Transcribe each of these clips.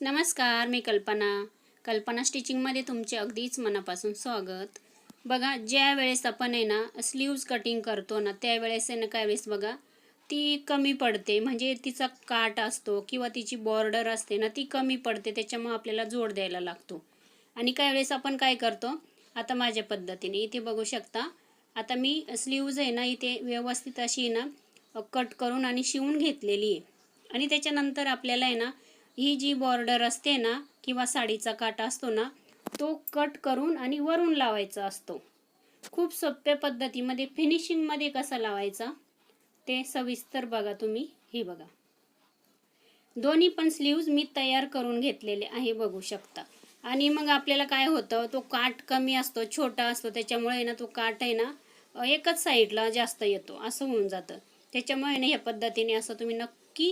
नमस्कार मी कल्पना. कल्पना स्टिचिंगमध्ये तुमचे अगदीच मनापासून स्वागत. बघा ज्या वेळेस आपण आहे ना स्लीव्ज कटिंग करतो ना त्यावेळेस आहे ना काय वेळेस बघा ती कमी पडते. म्हणजे तिचा काट असतो किंवा तिची बॉर्डर असते ना ती कमी पडते. त्याच्यामुळे आपल्याला जोड द्यायला लागतो. आणि काय वेळेस आपण काय करतो आता माझ्या पद्धतीने इथे बघू शकता. आता मी स्लीव्ज आहे ना इथे व्यवस्थित अशी ना कट करून आणि शिवून घेतलेली आहे. आणि त्याच्यानंतर आपल्याला आहे ना ही जी बॉर्डर असते ना किंवा साडीचा काटा असतो ना तो कट करून आणि वरून लावायचा असतो. खूप सोप्या पद्धतीमध्ये फिनिशिंगमध्ये कसा लावायचा ते सविस्तर बघा तुम्ही. हे बघा. दोन्ही पण स्लीव्ज मी तयार करून घेतलेले आहे बघू शकता. आणि मग आपल्याला काय होतं तो काठ कमी असतो छोटा असतो त्याच्यामुळे ना तो काठ आहे ना एकच साईडला जास्त येतो असं होऊन जातं. त्याच्यामुळे ना ह्या पद्धतीने असं तुम्ही नक्की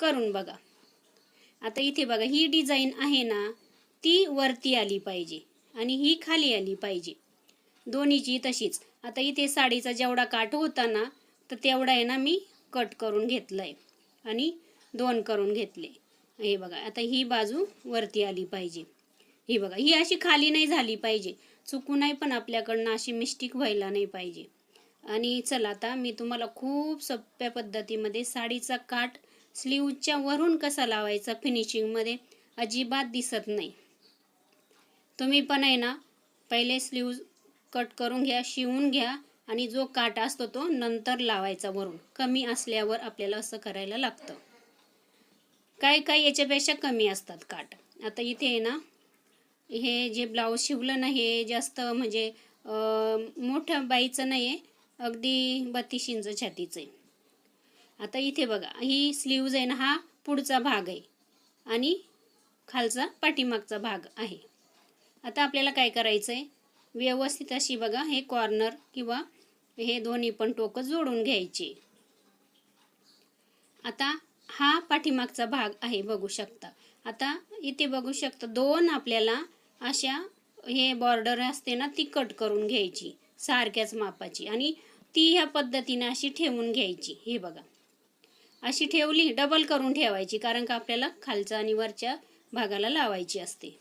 करून बघा. आता इथे बघा ही डिझाईन आहे ना ती वरती आली पाहिजे आणि ही खाली आली पाहिजे. दोन्हीची तशीच. आता इथे साडीचा जेवढा काठ होता ना तर तेवढा आहे ना मी कट करून घेतलं आहे आणि दोन करून घेतले. हे बघा आता ही बाजू वरती आली पाहिजे. ही बघा ही अशी खाली नाही झाली पाहिजे. चुकूनही पण आपल्याकडनं अशी मिस्टेक व्हायला नाही पाहिजे. आणि चला आता मी तुम्हाला खूप सोप्या पद्धतीमध्ये साडीचा काठ स्लीवच्या वरून कसा लावायचा फिनिशिंगमध्ये अजिबात दिसत नाही. तुम्ही पण आहे ना पहिले स्लीव्ज कट करून घ्या शिवून घ्या आणि जो काट असतो तो नंतर लावायचा वरून. कमी असल्यावर आपल्याला असं करायला लागतं. काय काय याच्यापेक्षा कमी असतात काट. आता इथे आहे ना हे जे ब्लाऊज शिवलं ना हे जास्त म्हणजे मोठ्या बाईचं नाही आहे अगदी बत्तीस इंच छातीचं आहे. आता इथे बघा ही स्लीव्ज आहे ना हा पुढचा भाग आहे आणि खालचा पाठीमागचा भाग आहे. आता आपल्याला काय करायचं आहे व्यवस्थित अशी बघा हे कॉर्नर किंवा हे दोन्ही पण टोकं जोडून घ्यायचे. आता हा पाठीमागचा भाग आहे बघू शकता. आता इथे बघू शकता दोन आपल्याला अशा हे बॉर्डर असते ना ती कट करून घ्यायची सारख्याच मापाची. आणि ती ह्या पद्धतीने अशी ठेवून घ्यायची हे बघा. अशी ठेवली डबल करून ठेवायची कारण का आपल्याला खालच्या आणि वरच्या भागाला लावायची असते.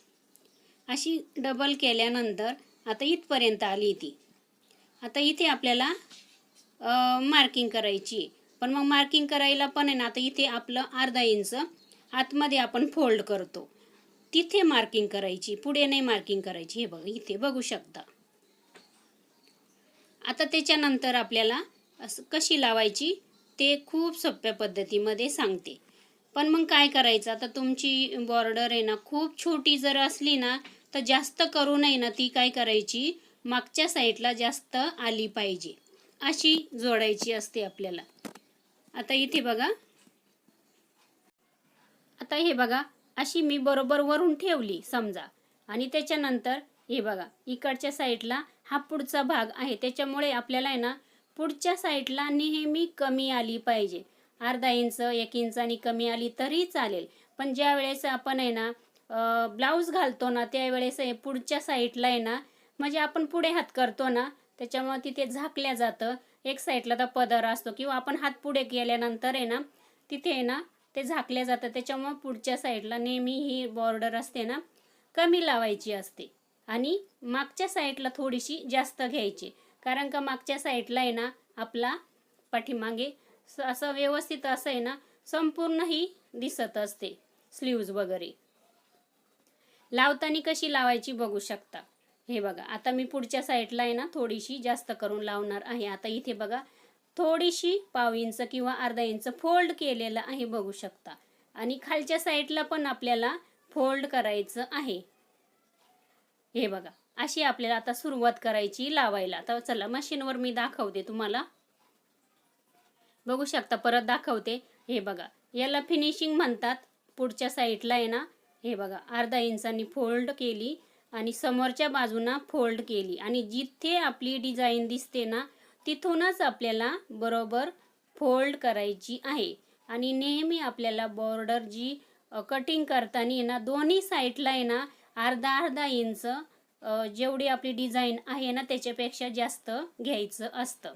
अशी डबल केल्यानंतर आता इथपर्यंत आली ती. आता इथे आपल्याला मार्किंग करायची आहे. पण मग मार्किंग करायला पण आहे ना आता इथे आपलं अर्धा इंच आतमध्ये आपण फोल्ड करतो. तिथे मार्किंग करायची पुढे नाही मार्किंग करायची. हे बघ इथे बघू शकता. आता त्याच्यानंतर आपल्याला असं कशी लावायची? ते खूप सोप्या पद्धतीमध्ये सांगते. पण मग काय करायचं? आता तुमची बॉर्डर आहे ना खूप छोटी जर असली ना तर जास्त करू नये ना ती काय करायची? मागच्या साईडला जास्त आली पाहिजे. अशी जोडायची असते आपल्याला. आता इथे बघा. आता हे बघा अशी मी बरोबर वरून ठेवली समजा. आणि त्याच्यानंतर हे बघा इकडच्या साईडला हा पुढचा भाग आहे. त्याच्यामुळे आपल्याला आहे ना पुढच्या साईडला नेहमी कमी आली पाहिजे. अर्धा इंच एक इंचानी कमी आली तरी चालेल. पण ज्या वेळेस आपण आहे ना ब्लाऊज घालतो ना त्यावेळेस पुढच्या साईडला आहे ना म्हणजे आपण पुढे हात करतो ना त्याच्यामुळे तिथे झाकल्या जातं. एक साईडला तर पदर असतो किंवा आपण हात पुढे केल्यानंतर आहे ना तिथे आहे ना ते झाकल्या जातं. त्याच्यामुळे पुढच्या साईडला नेहमी ही बॉर्डर असते ना कमी लावायची असते. आणि मागच्या साईडला थोडीशी जास्त घ्यायची. कारण का मागच्या साईडला आहे ना आपला पाठीमागे असं व्यवस्थित असं आहे ना संपूर्ण ही दिसत असते स्लीव्ज वगैरे. लावताना कशी लावायची बघू शकता. हे बघा आता मी पुढच्या साईडला आहे ना थोडीशी जास्त करून लावणार आहे. आता इथे बघा थोडीशी पाव इंच किंवा अर्धा इंच फोल्ड केलेलं आहे बघू शकता. आणि खालच्या साईडला पण आपल्याला फोल्ड करायचं आहे. हे बघा. अशी आपल्याला आता सुरुवात करायची लावायला. तर चला मशीनवर मी दाखवते तुम्हाला. बघू शकता परत दाखवते. हे बघा याला फिनिशिंग म्हणतात. पुढच्या साईडला आहे ना हे बघा अर्धा इंचानी फोल्ड केली आणि समोरच्या बाजूना फोल्ड केली. आणि जिथे आपली डिझाईन दिसते ना तिथूनच आपल्याला बरोबर फोल्ड करायची आहे. आणि नेहमी आपल्याला बॉर्डर जी कटिंग करताना आहे ना दोन्ही साईडला आहे ना अर्धा अर्धा इंच जेवढी आपली डिझाईन आहे ना त्याच्यापेक्षा जास्त घ्यायचं असतं.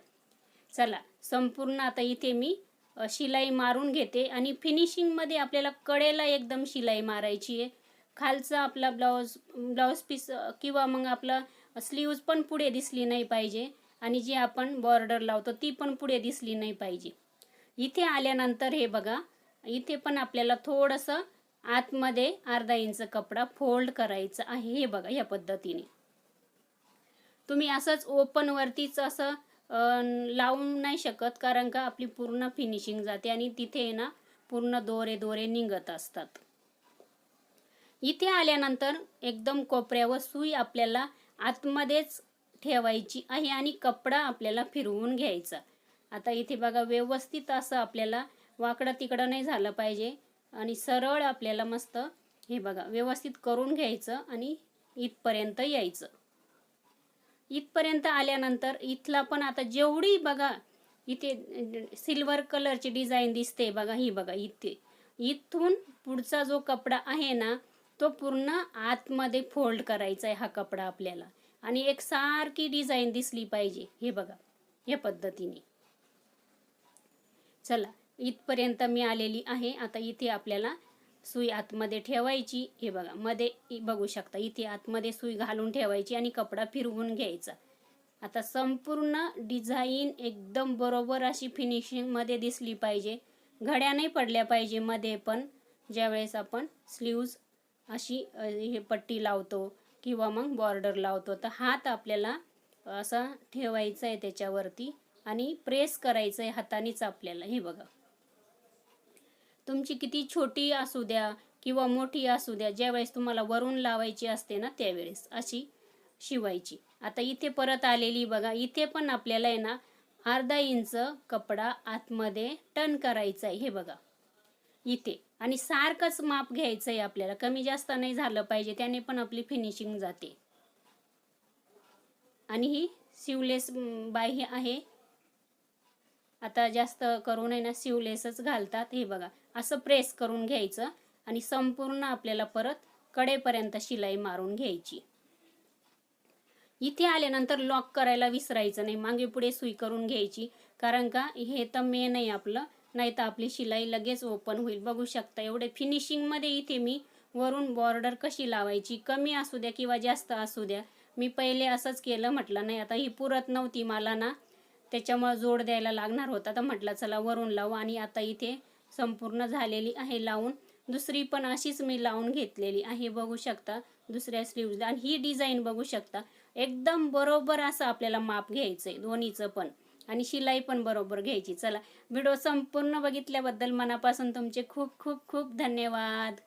चला संपूर्ण आता इथे मी शिलाई मारून घेते आणि फिनिशिंगमध्ये आपल्याला कडेला एकदम शिलाई मारायची आहे. खालचा आपला ब्लाऊज ब्लाऊज पीस किंवा मग आपला स्लीव्ज पण पुढे दिसली नाही पाहिजे आणि जी आपण बॉर्डर लावतो ती पण पुढे दिसली नाही पाहिजे. इथे आल्यानंतर हे बघा इथे पण आपल्याला थोडंसं आतमध्ये अर्धा इंच कपडा फोल्ड करायचा आहे. हे बघा या पद्धतीने. तुम्ही असंच ओपनवरतीच असं लावून नाही शकत कारण का आपली पूर्ण फिनिशिंग जाते आणि तिथे ना पूर्ण दोरे दोरे निघत असतात. इथे आल्यानंतर एकदम कोपऱ्यावर सुई आपल्याला आतमध्येच ठेवायची आहे आणि कपडा आपल्याला फिरवून घ्यायचा. आता इथे बघा व्यवस्थित असं आपल्याला वाकडं तिकडं नाही झालं पाहिजे. आणि सरळ आपल्याला मस्त हे बघा व्यवस्थित करून घ्यायचं आणि इथपर्यंत यायचं. इथपर्यंत आल्यानंतर इथला पण आता जेवढी बघा इथे सिल्वर कलरची डिझाईन दिसते बघा ही बघा इथे. इथून पुढचा जो कपडा आहे ना तो पूर्ण आतमध्ये फोल्ड करायचा आहे हा कपडा आपल्याला. आणि एक सारखी डिझाईन दिसली पाहिजे हे बघा या पद्धतीने. चला इथपर्यंत मी आलेली आहे. आता इथे आपल्याला सुई आतमध्ये ठेवायची. हे बघा मध्ये बघू शकता इथे आतमध्ये सुई घालून ठेवायची आणि कपडा फिरवून घ्यायचा. आता संपूर्ण डिझाईन एकदम बरोबर अशी फिनिशिंगमध्ये दिसली पाहिजे. घड्या नाही पडल्या पाहिजे मध्ये पण ज्यावेळेस आपण स्लीव्ज अशी हे पट्टी लावतो किंवा मग बॉर्डर लावतो तर हात आपल्याला असा ठेवायचा आहे त्याच्यावरती आणि प्रेस करायचं आहे हातानेच आपल्याला. हे बघा. तुमची किती छोटी असू द्या किंवा मोठी असू द्या ज्यावेळेस तुम्हाला वरून लावायची असते ना त्यावेळेस अशी शिवायची. आता इथे परत आलेली बघा इथे पण आपल्याला आहे ना अर्धा इंच कपडा आतमध्ये टर्न करायचा आहे हे बघा. इथे. आणि सारखंच माप घ्यायचं आहे आपल्याला. कमी जास्त नाही झालं पाहिजे त्याने पण आपली फिनिशिंग जाते. आणि ही शिवलेस बाही आहे. आता जास्त करून आहे ना शिवलेसच घालतात हे बघा. असं प्रेस करून घ्यायचं आणि संपूर्ण आपल्याला परत कडेपर्यंत शिलाई मारून घ्यायची. इथे आल्यानंतर लॉक करायला विसरायचं नाही. मागे पुढे सुई करून घ्यायची. कारण का? हे तर मेन आहे आपलं. नाही तर आपली शिलाई लगेच ओपन होईल. बघू शकता एवढे फिनिशिंगमध्ये इथे मी वरून बॉर्डर कशी लावायची? कमी असू द्या किंवा जास्त असू द्या. मी पहिले असंच केलं. म्हटलं नाही आता ही पुरत नव्हती मला ना. त्याच्यामुळं जोड द्यायला लागणार होता. तर म्हटलं चला वरून लावू. आणि आता इथे संपूर्ण झालेली आहे लावून. दुसरी पण अशीच मी लावून घेतलेली आहे. बघू शकता दुसऱ्या स्लीव्हजला आणि ही डिझाईन बघू शकता. एकदम बरोबर असं आपल्याला माप घ्यायचं आहे दोन्हीचं पण. आणि शिलाई पण बरोबर घ्यायची. चला व्हिडिओ संपूर्ण बघितल्याबद्दल मनापासून तुमचे खूप खूप खूप धन्यवाद.